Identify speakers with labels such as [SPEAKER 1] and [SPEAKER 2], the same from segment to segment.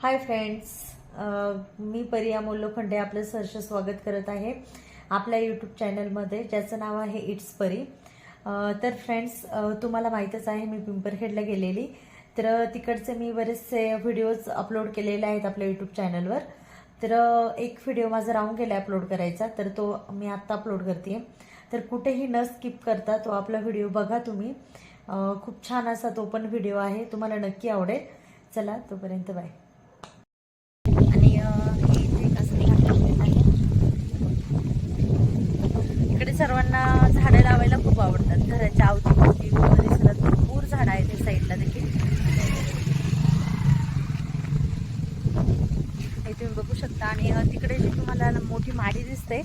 [SPEAKER 1] Hi friends मी परिया मोल्लोखंडे आपलं सहर्ष स्वागत करत आहे आपल्या यूट्यूब चॅनलमध्ये ज्याचं नाव आहे इट्स परी तर फ्रेंड्स तुम्हाला माहीतच आहे मी पिंपरखेडला गेलेली. तर तिकडचे मी बरेचसे व्हिडिओज अपलोड केलेले आहेत आपल्या यूट्यूब चॅनलवर तर एक व्हिडिओ माझा राहून गेला अपलोड करायचा तर तो मी आत्ता अपलोड करते तर कुठेही न स्किप करता तो आपला व्हिडिओ बघा तुम्ही. खूप छान असा तो पण व्हिडिओ आहे तुम्हाला नक्की आवडेल. चला तोपर्यंत बाय आणि अ, हे इथे एक असं झाड आहे इकडे सर्वांना झाडं लावायला खूप आवडतात. घराच्या अवतीभोवती परिसरात भरपूर झाडं आहेत या साईडला देखील. हे तुम्ही बघू शकता. आणि तिकडे जी तुम्हाला मोठी माडी दिसते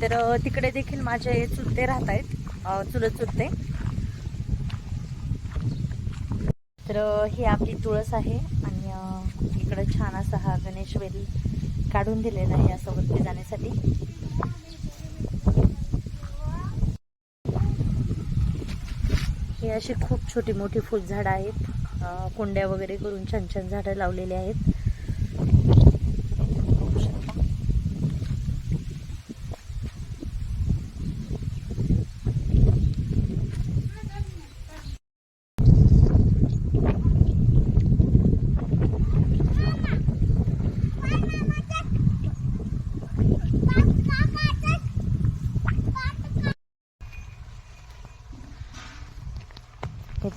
[SPEAKER 1] तर तिकडे देखील माझे चुलते राहत आहेत. चुलत चुलते. तर ही आपली तुळस आहे आणि इकडं छान असा हा गणेश वेल काढून दिलेला आहे असं वरती जाण्यासाठी. अशी खूप छोटी मोठी फुलझाडं आहेत. अ, कुंड्या वगैरे करून छान छान झाडं लावलेली आहेत.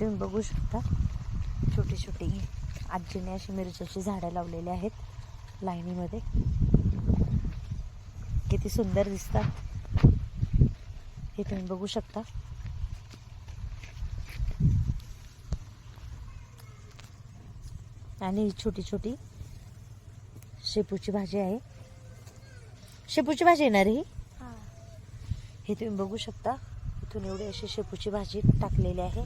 [SPEAKER 1] तुम्ही बघू शकता. छोटी छोटी आजीने अशी मिरच्याची झाडं लावलेली आहेत लाईनीमध्ये. किती सुंदर दिसतात. हे तुम्ही बघू शकता. आणि ही छोटी छोटी शेपूची भाजी आहे. शेपूची भाजी येणार ही. हे तुम्ही बघू शकता. इथून एवढी अशी शेपूची भाजी टाकलेली आहे.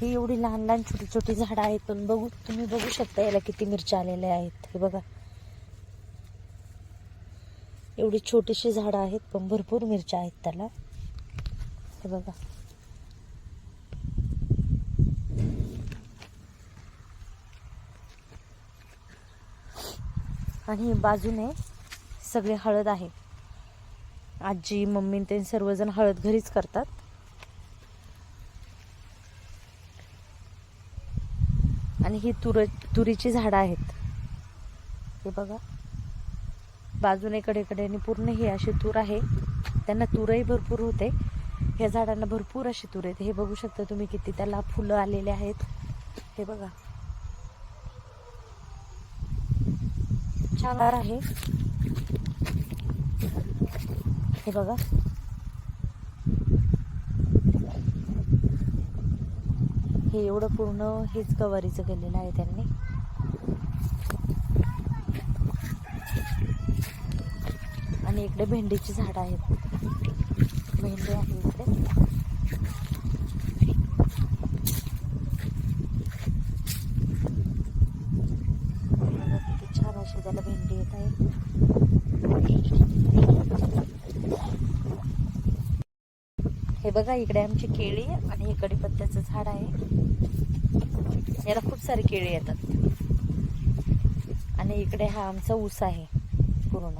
[SPEAKER 1] ही एवढी लहान लहान छोटी छोटी झाडं आहेत पण बघू तुम्ही बघू शकता याला किती मिरच्या आलेल्या आहेत. हे बघा. एवढी छोटीशी झाडं आहेत पण भरपूर मिरच्या आहेत त्याला. हे बघा. आणि बाजूने सगळे हळद आहे. आजी मम्मी ते सर्वजण हळद घरीच करतात. आणि ही तुर तुरीची झाडं आहेत. हे बघा. बाजूने कडेकडे आणि पूर्ण ही अशी तूर आहे. त्यांना तुरही भरपूर होते. ह्या झाडांना भरपूर अशी तूर आहेत. हे बघू शकता तुम्ही किती त्याला फुलं आलेले आहेत. हे बघा. छान आहे. हे बघा. हे एवढं पूर्ण हेच गवारीचं केलेलं आहे त्यांनी. आणि इकडे भेंडीची झाडं आहेत. भेंडी आहे इकडे बघा किती छान अशी त्याला भेंडी येत आहे हे बघा इकडे आमची केळी आणि हे कडीपत्त्याचं झाड आहे. याला खूप सारी केळी येतात. आणि इकडे हा आमचा ऊस आहे पूर्ण.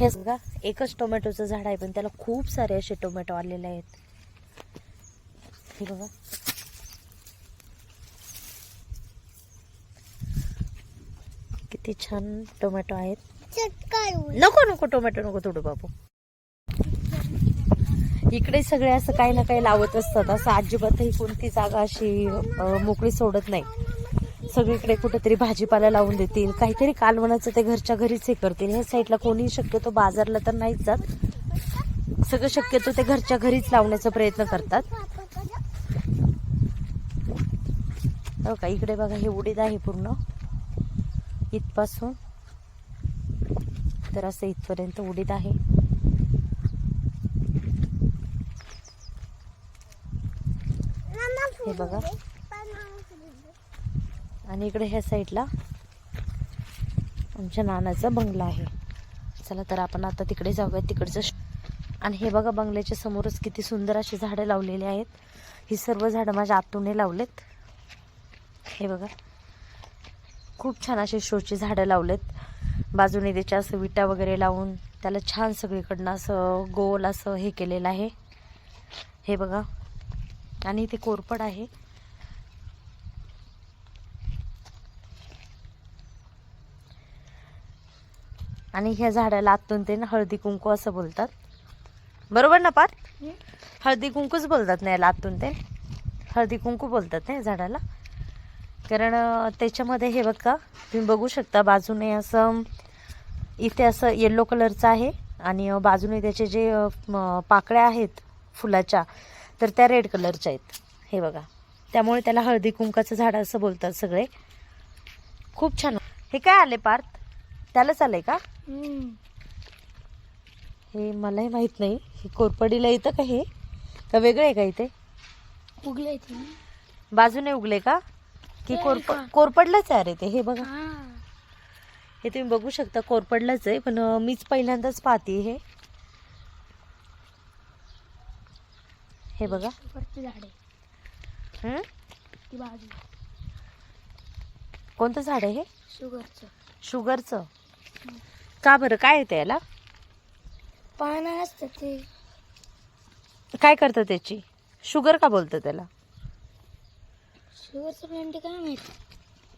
[SPEAKER 1] हे बघा एकच टोमॅटोचं झाड आहे पण त्याला खूप सारे असे टोमॅटो आलेले आहेत. हे बघा. किती छान टोमॅटो आहेत. नको नको टोमॅटो नको तोडू बाबू. इकडे सगळे असं काही ना काही लावत असतात. असं अजिबातही कोणती जागा अशी मोकळी सोडत नाही. सगळीकडे कुठेतरी भाजीपाला लावून देतील. काहीतरी कालवणाचं ते घरच्या घरीच हे करतील. ह्या साईडला कोणीही शक्यतो बाजारला तर नाहीच जात. सगळं शक्यतो ते घरच्या घरीच लावण्याचा प्रयत्न करतात. हो का? इकडे बघा हे उडीद आहे पूर्ण. इथपासून तर असं इथपर्यंत उडीद आहे. हे बघा. आणि इकडे ह्या साईडला आमच्या नानाचा बंगला आहे. चला तर आपण आता तिकडे जाऊया तिकडचं श- आणि हे बघा बंगल्याच्या समोरच किती सुंदर अशी झाडं लावलेली आहेत. ही सर्व झाडं माझ्या आतूने लावलेत. हे बघा. खूप छान असे शोची झाडं लावलेत. बाजूने त्याच्या असं विटा वगैरे लावून त्याला छान सगळीकडनं असं गोल असं हे केलेलं आहे. हे बघा. आणि इथे कोरपड आहे. आणि ह्या झाडाला आतून ते ना हळदी कुंकू असं बोलतात. बरोबर ना पात हळदी कुंकूच बोलतात ना याला आतून ते. हळदी कुंकू बोलतात ना या झाडाला. कारण त्याच्यामध्ये हे बघा तुम्ही बघू शकता बाजूने असं इथे असं येल्लो कलरचं आहे. आणि बाजूने त्याचे जे पाकळ्या आहेत फुलाच्या तर त्या रेड कलरच्या आहेत. हे बघा. त्यामुळे त्याला हळदी कुंकाचं झाड असं बोलतात सगळे. खूप छान. हे काय आले पार्थ? त्यालाच आलंय का? हे मलाही माहीत नाही. हे कोरपडीला येतं का हे? का वेगळं आहे का इथे?
[SPEAKER 2] उगले
[SPEAKER 1] बाजूने उगले का? की कोरप? कोरपडलाच आहे अरे ते. हे बघा. हे. तुम्ही बघू शकता कोरपडलाच आहे. पण मीच पहिल्यांदाच पाहते हे. हे बघा. हं? कोणतं झाड आहे हे?
[SPEAKER 2] शुगरचं.
[SPEAKER 1] शुगरचं. का बरं? काय येतं याला?
[SPEAKER 2] पानं असतं ते.
[SPEAKER 1] काय करतं त्याची? शुगर का बोलतं त्याला?
[SPEAKER 2] शुगरचं प्लांट काय माहिती?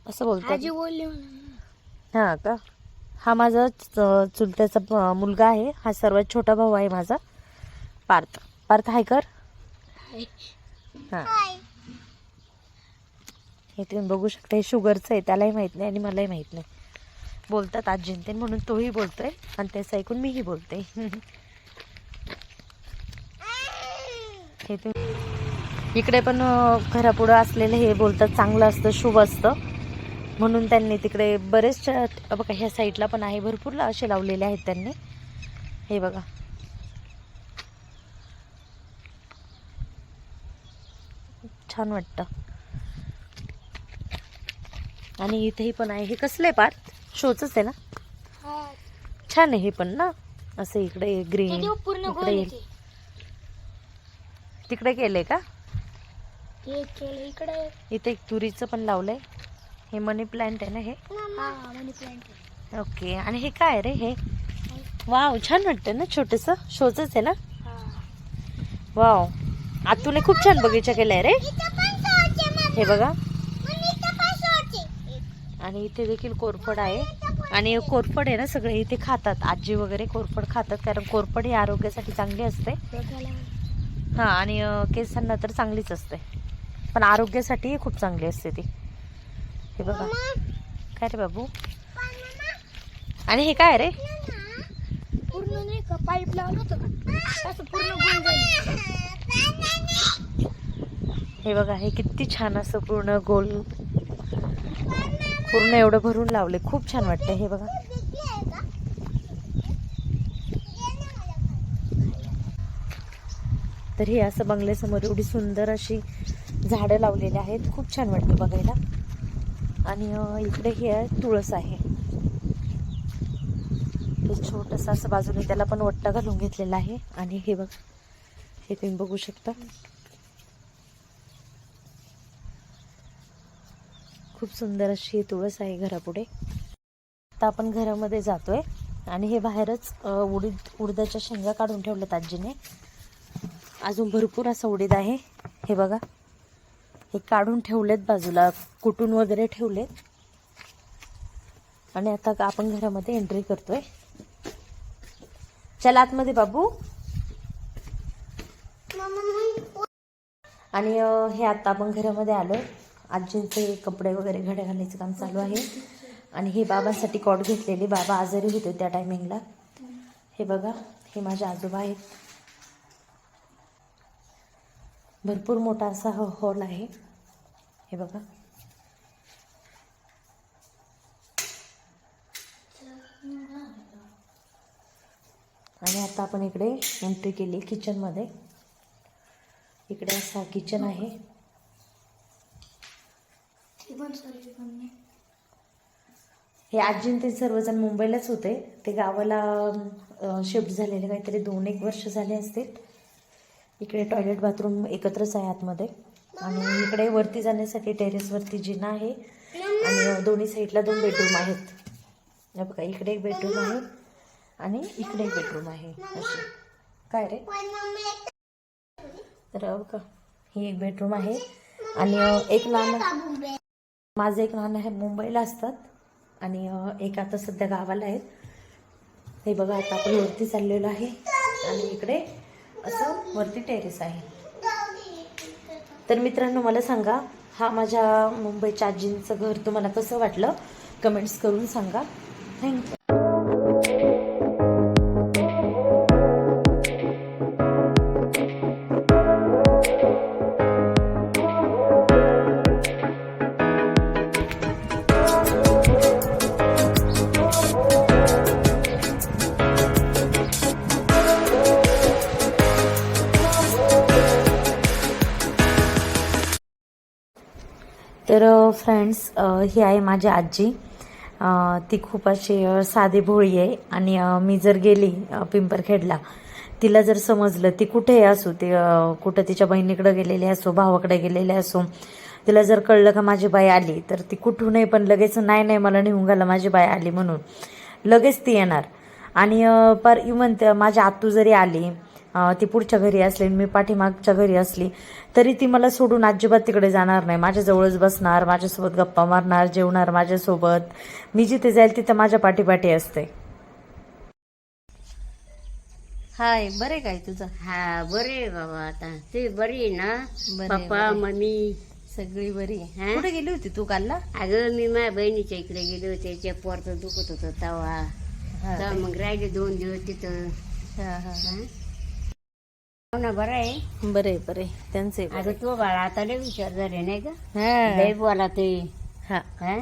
[SPEAKER 1] असं
[SPEAKER 2] आजी बोलली म्हणून.
[SPEAKER 1] हा का? हा माझा चुलत्याचा मुलगा आहे. हा सर्वात छोटा भाऊ आहे माझा. पार्थ. पार्थ हाय कर.
[SPEAKER 2] हाय.
[SPEAKER 1] हा. हे तुम्ही बघू शकता हे शुगरचं आहे त्यालाही माहीत नाही आणि मलाही माहीत नाही. बोलतात आजींते म्हणून तोही बोलतोय आणि त्याचं ऐकून मीही बोलते. हे तुम्ही इकडे पण घरापुढं असलेलं हे बोलतात चांगलं असतं शुभ असतं. म्हणून त्यांनी तिकडे बरेचशा बघा ह्या साईडला पण आहे भरपूर असे लावलेले आहेत त्यांनी. हे बघा. छान वाटतं. आणि इथेही पण आहे. हे कसलं पार शोच आहे ना?
[SPEAKER 2] हा.
[SPEAKER 1] छान आहे हे पण ना? असं इकडे ग्रीन इकडे तिकडे केलंय का? इथे एक तुरीचं पण लावलंय. हे मनी प्लांट आहे ना हे?
[SPEAKER 2] हा मनी प्लांट
[SPEAKER 1] ओके आणि हे काय रे हे? वाव छान वाटतं ना छोटस? शोच आहे ना?
[SPEAKER 2] हा.
[SPEAKER 1] वाव आतूने खूप छान बगीचा केलाय रे. हे बघा. आणि इथे देखील कोरफड आहे. आणि कोरफड आहे ना सगळे इथे खातात. आजी वगैरे कोरफड खातात कारण कोरफड ही आरोग्यासाठी चांगली असते. हा आणि केसांना तर चांगलीच असते. पण आरोग्यासाठी खूप चांगली असते ती. हे बघा. काय रे बाबू? आणि हे काय रे?
[SPEAKER 2] पूर्ण नाही का? पाईप लावलं होतं का? असं पूर्ण गोल झाली.
[SPEAKER 1] हे बघा हे किती छान असं पूर्ण गोल. पूर्ण एवढं भरून लावले. खूप छान वाटतं हे बघा. तर हे असं बंगल्यासमोर एवढी सुंदर अशी झाडं लावलेली आहेत. खूप छान वाटतं बघायला. आणि इकडे हे आहे तुळस आहे. हे छोटंसं असं बाजूने त्याला पण वट्टा घालून घेतलेला आहे. आणि हे बघ हे तुम्ही बघू शकता. खूप सुंदर अशी तुळस आहे घरापुढे. आता आपण घरामध्ये जातोय. आणि हे बाहेरच उडीद उडदाच्या शेंगा काढून ठेवल्यात आजीने. अजून भरपूर असं उडीद आहे. हे बघा. हे काढून ठेवलेत बाजूला कुटून वगैरे ठेवलेत. आणि आता आपण घरामध्ये एंट्री करतोय. चल आतमध्ये बाबू. आणि हे आता आपण घरामध्ये आलो. आजींचे कपडे वगैरे घड्या घालायचं काम चालू आहे. आणि हे बाबांसाठी कॉट घेतलेले. बाबा आजारी होते त्या टायमिंगला. हे बघा हे माझे आजोबा आहेत. भरपूर मोठा असा हॉल आहे. हे बघा. आणि आता आपण इकडे एंट्री केली किचनमध्ये इकडे असा किचन आहे. हे आजी आणि ते सर्वजण मुंबईलाच होते. ते गावाला शिफ्ट झालेले काहीतरी दोन एक वर्ष झाले असतील. इकडे टॉयलेट बाथरूम एकत्रच आहे आतमध्ये. आणि इकडे वरती जाण्यासाठी टेरेसवरती जिना आहे. आणि दोन्ही साईडला दोन बेडरूम आहेत. बघा इकडे एक बेडरूम आहे. आणि इकडे एक बेडरूम आहे अशी. काय रे? तर बघा ही एक बेडरूम आहे. आणि एक लहान माझं एक लहान आहे मुंबईला असतात. आणि एक आता सध्या गावाला आहेत. हे बघा आता आपण वरती चाललेलो आहे. आणि इकडे असं वरती टेरेस आहे. तर मित्रांनो मला सांगा हा माझ्या मुंबईच्या आजींचं घर तुम्हाला कसं वाटलं? कमेंट्स करून सांगा. थँक्यू फ्रेंड्स ही आहे माझी आजी. ती खूप अशी साधी भोळी आहे. आणि मी जर गेली पिंपरखेडला तिला जर समजलं ती कुठेही असो ती कुठं तिच्या बहिणीकडे गेलेली असो भावाकडे गेलेली असो तिला जर कळलं का माझी बाई आली तर ती कुठूनही पण लगेच नाही नाही मला निघून घाला माझी बाई आली म्हणून. लगेच ती येणार. आणि पर इवन माझ्या आतू जरी आली ती पुढच्या घरी असली आणि मी पाठीमागच्या घरी असली तरी ती मला सोडून अजिबात तिकडे जाणार नाही. माझ्याजवळच बसणार माझ्यासोबत गप्पा मारणार जेवणार माझ्यासोबत. मी जिथे जाईल तिथं माझ्या पाठीपाठी असते. हाय बरे काय तुझं?
[SPEAKER 3] हा बरे आहे बाबा आता. ते बरी आहे ना? पप्पा. मम्मी.
[SPEAKER 1] सगळी बरी
[SPEAKER 3] हा?
[SPEAKER 1] कुठे गेली होती तू कालला?
[SPEAKER 3] अगं मी माझ्या बहिणीच्या इकडे गेले होते. त्या पोरचं दुखत होतं तवा तेव्हा मग राहिले दोन दिवस तिथं.
[SPEAKER 1] हा,
[SPEAKER 3] ना बरं आहे.
[SPEAKER 1] बरे बरे त्यांचे.
[SPEAKER 3] अगं तो बाळा आता लय विचार झाले नाही का?
[SPEAKER 1] हा.
[SPEAKER 3] लय बोला ते
[SPEAKER 1] हा.
[SPEAKER 3] हा?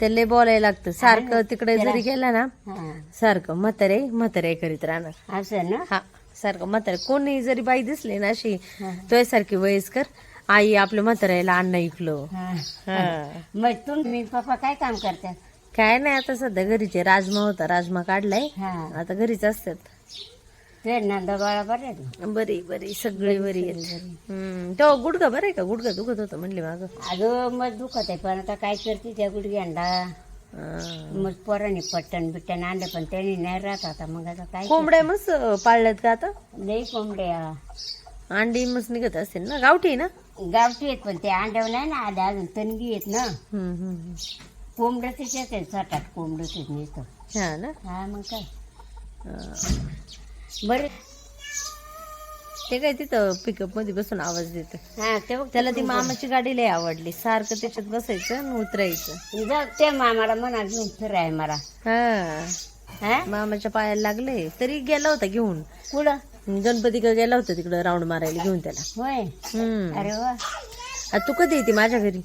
[SPEAKER 1] ते लय बोलायला लागतं. सारखं तिकडे जरी गेलं ना
[SPEAKER 3] हा.
[SPEAKER 1] सारखं म्हातारे म्हातारे करीत राहणार.
[SPEAKER 3] असं ना?
[SPEAKER 1] हा. सारखं म्हातारे. कोणी जरी बाई दिसली ना अशी
[SPEAKER 3] हा.
[SPEAKER 1] तुझ्यासारखी वयस्कर आई आपल्या म्हाताऱ्याला अन्न ऐकलं.
[SPEAKER 3] हा.
[SPEAKER 1] हा.
[SPEAKER 3] मग तुम्ही पप्पा काय काम करतात?
[SPEAKER 1] काय नाही आता सध्या घरीचे राजमा होता. राजमा काढलाय.
[SPEAKER 3] हा.
[SPEAKER 1] आता घरीच असतात.
[SPEAKER 3] ते बरे?
[SPEAKER 1] बरी बरी सगळी बरी आहेत. तो गुडघा बरं आहे का? गुडघा दुखत होतं म्हणली माग.
[SPEAKER 3] अगं मग दुखत आहे पण आता काय करते त्या गुडघ्यांना? मग पोरांनी पट्टण बिट्टण आणलं पण त्यांनी नाही राहत आता. मग आता काय
[SPEAKER 1] कोंबड्या मस्त पाळल्यात का आता?
[SPEAKER 3] लई कोंबड्या.
[SPEAKER 1] अंडी मस्त निघत असेल ना? गावठी ना?
[SPEAKER 3] गावठी आहेत पण ते अंड्यावर नाही ना आल्या अजून तणगी आहेत ना.
[SPEAKER 1] हम्म, हम्म, हम्म.
[SPEAKER 3] कोंबड्या तिच्याच आहेत साठात कोंबड्या तिथे नुसतं
[SPEAKER 1] हा ना?
[SPEAKER 3] हा मग काय. बरे.
[SPEAKER 1] ते काय तिथं पिकअपमध्ये बसून आवाज देत.
[SPEAKER 3] हा ते बघ
[SPEAKER 1] त्याला ती मामाची गाडी लय आवडली. सारखं त्याच्यात बसायचं आणि उतरायचं.
[SPEAKER 3] ते मामाला म्हणा घेऊन फिराय मला.
[SPEAKER 1] हा.
[SPEAKER 3] हा?
[SPEAKER 1] मामाच्या पायाला लागले. तरी गेला होता घेऊन.
[SPEAKER 3] कुठं?
[SPEAKER 1] गणपती का गेला होता तिकडं राऊंड मारायला घेऊन त्याला.
[SPEAKER 3] होय?
[SPEAKER 1] हम्म.
[SPEAKER 3] अरे वा.
[SPEAKER 1] आता तू कधी येते माझ्या घरी?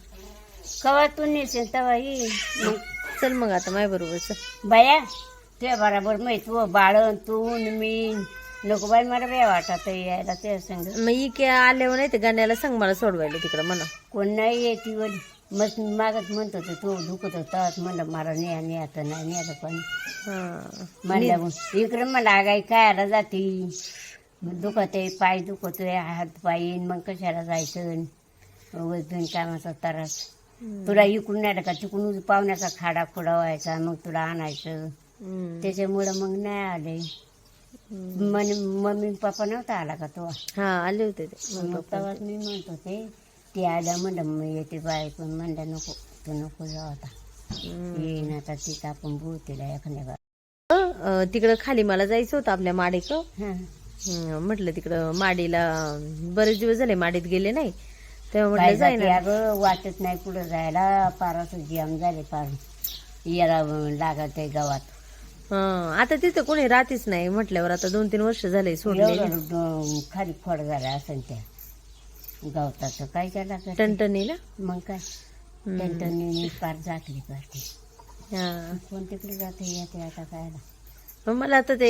[SPEAKER 3] कवा तू नेसेल तेव्हा ये. मग
[SPEAKER 1] चल मग आता माझ्या बरोबर
[SPEAKER 3] बाया तुझ्या बरोबर माहीत तू बाळ तू मी नको बाई मला बे वाटत यायला ते संग.
[SPEAKER 1] मग इके आल्यावर नाही ते गाण्याला सांग मला सोडवायला तिकडं म्हणा.
[SPEAKER 3] कोण नाही येते वडी मग मागत म्हणत होते तू दुखत होता. म्हणलं मला नाही नाही आता नाही नाही आता पण.
[SPEAKER 1] हा.
[SPEAKER 3] म्हणलं इकडे मला आगाई खायला जाते? मग दुखत आहे पाय दुखतोय हात पाय मग कशाला जायचं? उगाच दोन कामाचा त्रास. तुला इकडून नाही का? तिकडून पाहुण्याचा खाडा खुडा व्हायचा मग तुला आणायचं. त्याच्यामुळं मग नाही आले. म्हणे मम्मी पप्पा नव्हता आला का तो?
[SPEAKER 1] हा आले होते ते.
[SPEAKER 3] मग तेव्हाच मी म्हणत होते ती आल्या म्हणलं मग येते बाय पण म्हणलं नको तू नको जाऊ आता. येईन आता तिथं आपण बोलतेला एखाद्या गावात.
[SPEAKER 1] अं, तिकडं खाली मला जायचं होतं आपल्या माडीक.
[SPEAKER 3] हा.
[SPEAKER 1] म्हटलं तिकडं माडीला बरेच दिवस झाले माडीत गेले नाही. तेव्हा
[SPEAKER 3] काय
[SPEAKER 1] म्हटलं जाईन
[SPEAKER 3] जाते अगं वाटत नाही पुढं जायला. पाराच जाम झाले पार. याला लागत आहे गावात.
[SPEAKER 1] हं, आता तिथं कोणी राहतीच नाही म्हटल्यावर आता दोन तीन वर्ष झाले
[SPEAKER 3] एवढं खाली खोड झाला असेल त्या गवताचं. काय त्याला करते? मग काय? त्यांनी पार
[SPEAKER 1] हा.
[SPEAKER 3] कोण तिकडे जाते येते आता काय
[SPEAKER 1] मला आता ते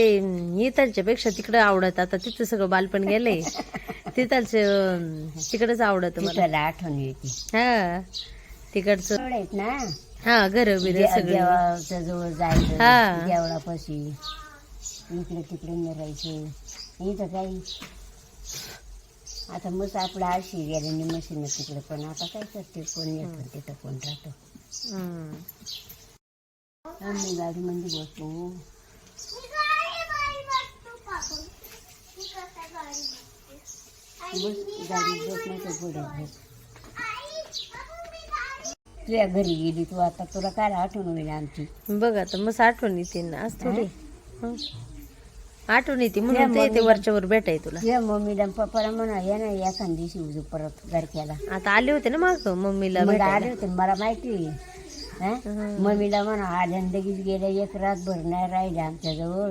[SPEAKER 1] इथलच्या पेक्षा तिकडं आवडत. आता तिथं सगळं बालपण गेलंय तिथलचं तिकडच आवडत मला.
[SPEAKER 3] तिथला आठवण येते.
[SPEAKER 1] हा तिकडचं.
[SPEAKER 3] ना?
[SPEAKER 1] हा घर बिर सगळे.
[SPEAKER 3] देवाच्या जवळ जायचं. देवळापाशी. इकडे तिकडे मिरायचं इथं काही. आता मस्त आपलं आळशी गेल्याने मशीन तिकडे पण आता काय करते? कोण येतं तिथं कोण राहतं?
[SPEAKER 1] हम्म.
[SPEAKER 3] आम्ही गाडी मध्ये बसतो बस गाडी बस नाही तर पुढे बस तुझ्या घरी गेली तू आता तुला काय आठवण होईल आमची
[SPEAKER 1] बघ आता मस्त आठवण येते ना आज थोडी हं. आठवण येते म्हणून ते- ते
[SPEAKER 3] मम्मीला-
[SPEAKER 1] वरच्या वर भेटाय तुला
[SPEAKER 3] तुझ्या मम्मीला आणि पप्पाला म्हणा या ना एखाद दिवशी उजू परत गरक्याला
[SPEAKER 1] आता आले होते ना माग मम्मीला भेटायला.
[SPEAKER 3] आले होते मला माहिती. हं? मम्मीला म्हणा आल्या आणि लगेच गेल्या एक रातभर नाही राहिल्या आमच्याजवळ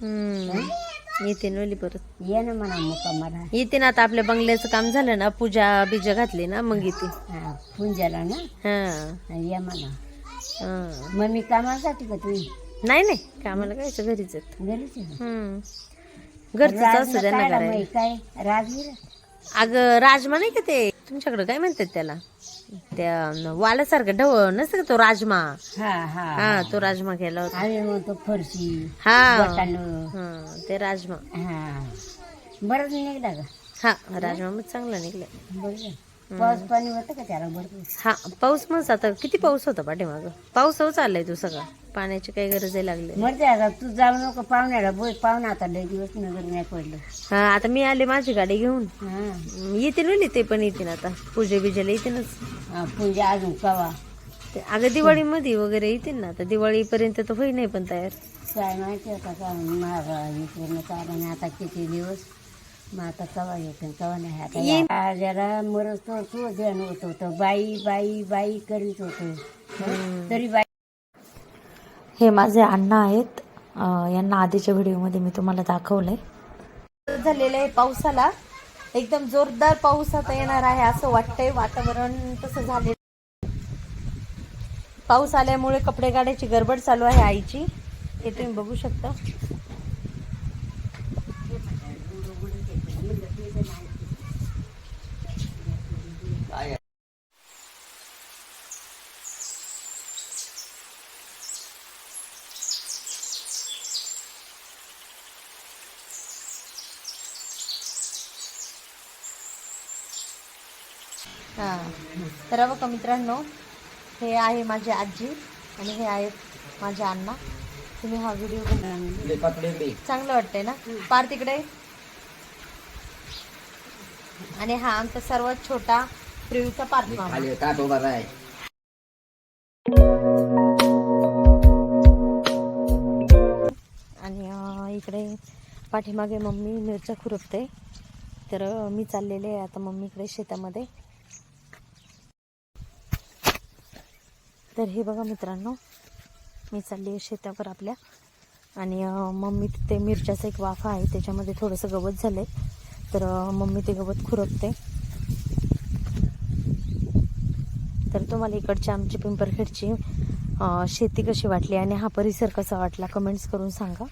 [SPEAKER 1] हम्म. येते ना ओली परत.
[SPEAKER 3] ये ना म्हणा मुक्कामाला
[SPEAKER 1] येते ना आता आपल्या बंगल्याचं काम झालं ना पूजा बिजा घातली ना मग येते.
[SPEAKER 3] हा पुंजाला ना?
[SPEAKER 1] हा.
[SPEAKER 3] ये म्हणा.
[SPEAKER 1] हा.
[SPEAKER 3] मम्मी कामासाठी का तुम्ही?
[SPEAKER 1] नाही नाही कामाला कायचं घरीच आहेत.
[SPEAKER 3] घरीच आहे का?
[SPEAKER 1] हम्म. घरचंच असतं
[SPEAKER 3] राजला
[SPEAKER 1] त्यांना
[SPEAKER 3] काय
[SPEAKER 1] करायला.
[SPEAKER 3] काय? राजवीर
[SPEAKER 1] अगं राजमा नाही का ते? तुमच्याकडे काय म्हणतात त्याला? त्या वालासारखं ढव नसतं का तो राजमा?
[SPEAKER 3] हा हा.
[SPEAKER 1] हा तो राजमा केला होता.
[SPEAKER 3] आम्ही म्हणतो फरशी
[SPEAKER 1] हा. हा ते राजमा.
[SPEAKER 3] हा. बरंच निघला का?
[SPEAKER 1] हा राजमा मग चांगला निघलाय
[SPEAKER 3] पाऊस पाणी होतं का त्याला भरपूर
[SPEAKER 1] हा पाऊस मग आता किती पाऊस होता पाठीमाग? पाऊस चाललाय तू सगळा. पाण्याची काही गरज आहे लागली
[SPEAKER 3] मरते आता. तू जाऊ नको पाहुण्याला बोल. पाहुणा आता लय दिवस नगर नाही पडलं.
[SPEAKER 1] हा आता मी आले माझी गाडी घेऊन.
[SPEAKER 3] हा.
[SPEAKER 1] येते ना ते पण येते आता. पूजे बिजेला येतीलच.
[SPEAKER 3] हा, पुंजा अजून कवा?
[SPEAKER 1] ते अगं दिवाळीमध्ये वगैरे येतील ना. आता दिवाळीपर्यंत तर होई नाही पण तयार.
[SPEAKER 3] काय माहिती आता का महागा इकडनं नाही आता किती दिवस? मग आता कवा येते कवा नाही. आता. या- जरा मरत तो होत होतं बाई बाई बाई करीत होतो. तरी बाई
[SPEAKER 1] हे माझे अण्णा आहेत. यांना आधीच्या व्हिडिओमध्ये मी तुम्हाला दाखवलंय. झालेलं आहे पावसाला. एकदम जोरदार पाऊस आता येणार आहे असं वाटतंय. वातावरण तसं झाले पाऊस आल्यामुळे कपडे काढायची गडबड चालू आहे आईची. हे तुम्ही बघू शकता हा तर बघा मित्रांनो? हे आहे माझी आजी आणि हे आहेत माझे अण्णा. तुम्ही हा व्हिडिओ चांगलं वाटतंय ना? पार तिकडे. आणि हा आमचा सर्वात छोटा प्रियूचा पार्थ आणि इकडे पाठीमागे मम्मी मिरच्या खुरपते. तर मी चाललेले आहे आता मम्मीकडे शेतामध्ये. तर हे बघा मित्रांनो मी चालली आहे शेतावर आपल्या. आणि मम्मी तिथे मिरच्याचा एक वाफा आहे त्याच्यामध्ये थोडंसं गवत झालंय. तर मम्मी ते गवत खुरपते. तर तुम्हाला इकडची आमची पिंपरखेडची शेती कशी वाटली आणि हा परिसर कसा वाटला कमेंट्स करून सांगा.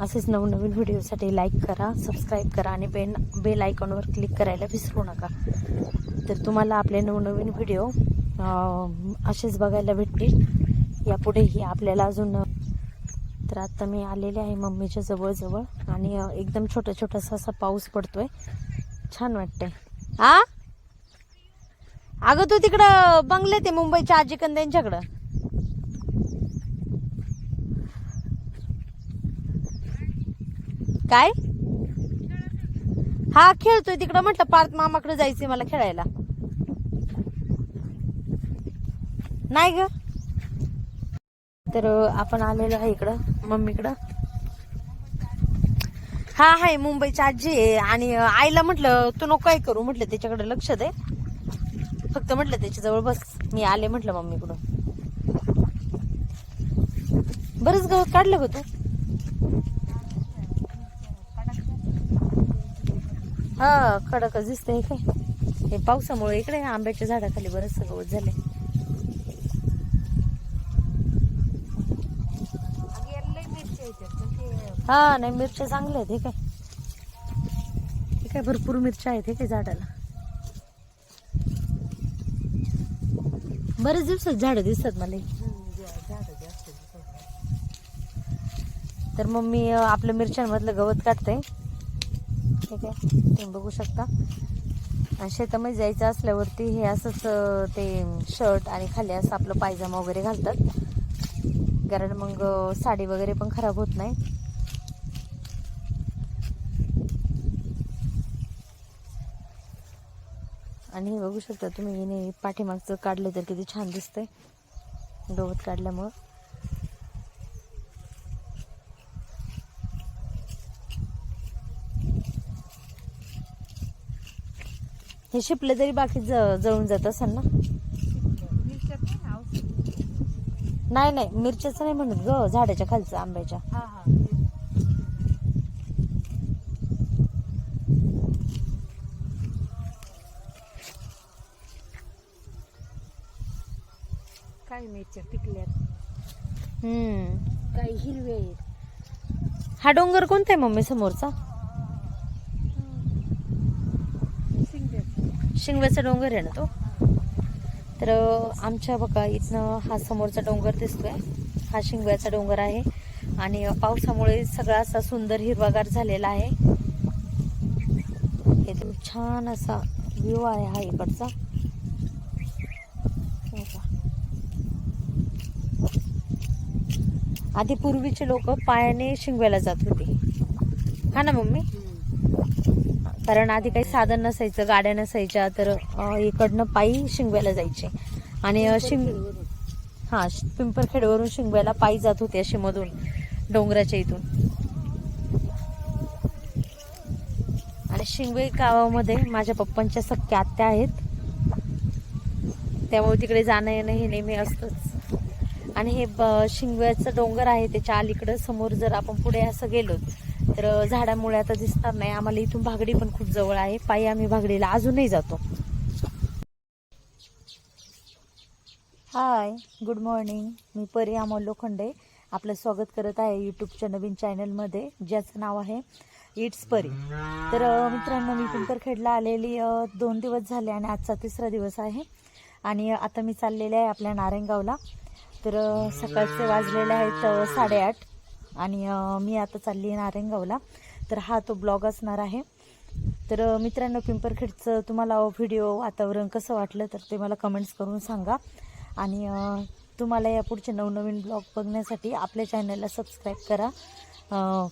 [SPEAKER 1] असेच नवनवीन व्हिडिओसाठी लाईक करा सबस्क्राईब करा आणि बेन बेल आयकॉनवर क्लिक करायला विसरू नका. तर तुम्हाला आपले नवनवीन व्हिडिओ असेच बघायला भेटतील. यापुढेही आपल्याला अजून तर आता मी आलेले आहे मम्मीच्या जवळजवळ आणि एकदम छोटा छोटासा असा पाऊस पडतोय. छान वाटतंय. हा अगं तू तिकडं बंगले ते मुंबईच्या आजी कंदेंच्याकडं काय? हा खेळतोय तिकडं. म्हटलं पार्थ मामाकडे जायचंय मला खेळायला. नाही ग. तर आपण आलेलो आहे इकडं मम्मीकडं. हा हाय मुंबईची आजी आहे. आणि आईला म्हटलं तू नको काय करू म्हटलं त्याच्याकडे लक्ष दे. फक्त म्हटलं त्याच्याजवळ बस. मी आले म्हटलं मम्मीकडून. बरंच गवत काढलं ग तू. हा कडकच दिसतंय काय? हे पावसामुळे इकडे आंब्याच्या झाडाखाली बरंच गवत झालंय. हा नाही मिरच्या चांगल्या आहेत हे काय? हे काय भरपूर मिरच्या आहेत हे काय झाडाला? बरेच दिवसात झाडं दिसतात मला. तर मग मी आपलं मिरच्यांमधलं गवत काढते. ठीक आहे तुम्ही बघू शकता. आणि शेतामध्ये जायचं असल्यावरती हे असंच ते शर्ट आणि खाली असं आपलं पायजामा वगैरे घालतात. कारण मग साडी वगैरे पण खराब होत नाही. आणि हे बघू शकता तुम्ही हिने पाठीमागचं काढलं तर किती छान दिसतंय. गवत काढल्यामुळं. हे शिपले तरी बाकी ज- जळून जात असेल ना? नाही नाही मिरच्याचं नाही म्हणत ग झाडाच्या खालचं आंब्याच्या.
[SPEAKER 2] पिकल्यात?
[SPEAKER 1] हम्म.
[SPEAKER 2] काही हिरवे आहेत.
[SPEAKER 1] हा डोंगर कोणता आहे मम्मी समोरचा? शिंगव्याचा डोंगर आहे ना तो? तर आमच्या बघा इथनं हा समोरचा डोंगर दिसतोय. हा शिंगव्याचा डोंगर आहे. आणि पावसामुळे सगळा असा सुंदर हिरवागार झालेला आहे. एकदम छान असा व्ह्यू आहे हा इकडचा हे पहा. आधी पूर्वीचे लोक पायाने शिंगव्याला जात होते. हा ना मम्मी? कारण आधी काही साधन नसायचं गाड्या नसायच्या तर इकडनं पायी शिंगव्याला जायचे. आणि शिंग हा पिंपरखेडवरून शिंगव्याला पायी जात होते असे मधून डोंगराच्या इथून. आणि शिंगवे गावामध्ये माझ्या पप्पांच्या सख्या आत्या आहेत. त्यामुळे तिकडे जाणं येणं हे नेहमी असतंच. आणि हे ब- शिंगव्याचं डोंगर आहे त्याच्या अलीकडं समोर जर आपण पुढे असं गेलो तर झाडामुळे आता दिसणार नाही. आम्हाला इथून भागडी पण खूप जवळ आहे. पायी आम्ही भागडीला अजूनही जातो. Hi good morning. मी परी अमोल लोखंडे. आपलं स्वागत करत आहे यूट्यूबच्या नवीन चॅनलमध्ये ज्याचं नाव आहे इट्स परी तर मित्रांनो मी पिंपरखेडला आलेली दोन दिवस झाले आणि आजचा तिसरा दिवस आहे. आणि आता मी चाललेले आहे आपल्या नारायणगावला. तर सकाळचे वाजलेले आहेत साडेआठ. आणि मी आता चालली आहे नारायणगावला. तर हा तो ब्लॉग असणार आहे. तर मित्रांनो पिंपरखेडचं तुम्हाला व्हिडिओ वातावरण कसं वाटलं तर ते मला कमेंट्स करून सांगा. आणि तुम्हाला या पुढचे नवनवीन ब्लॉग बघण्यासाठी आपल्या चॅनलला सबस्क्राईब करा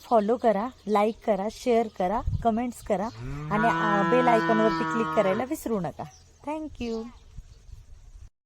[SPEAKER 1] फॉलो करा लाईक करा शेअर करा कमेंट्स करा. आणि बेल आयकॉनवरती क्लिक करायला विसरू नका. थँक्यू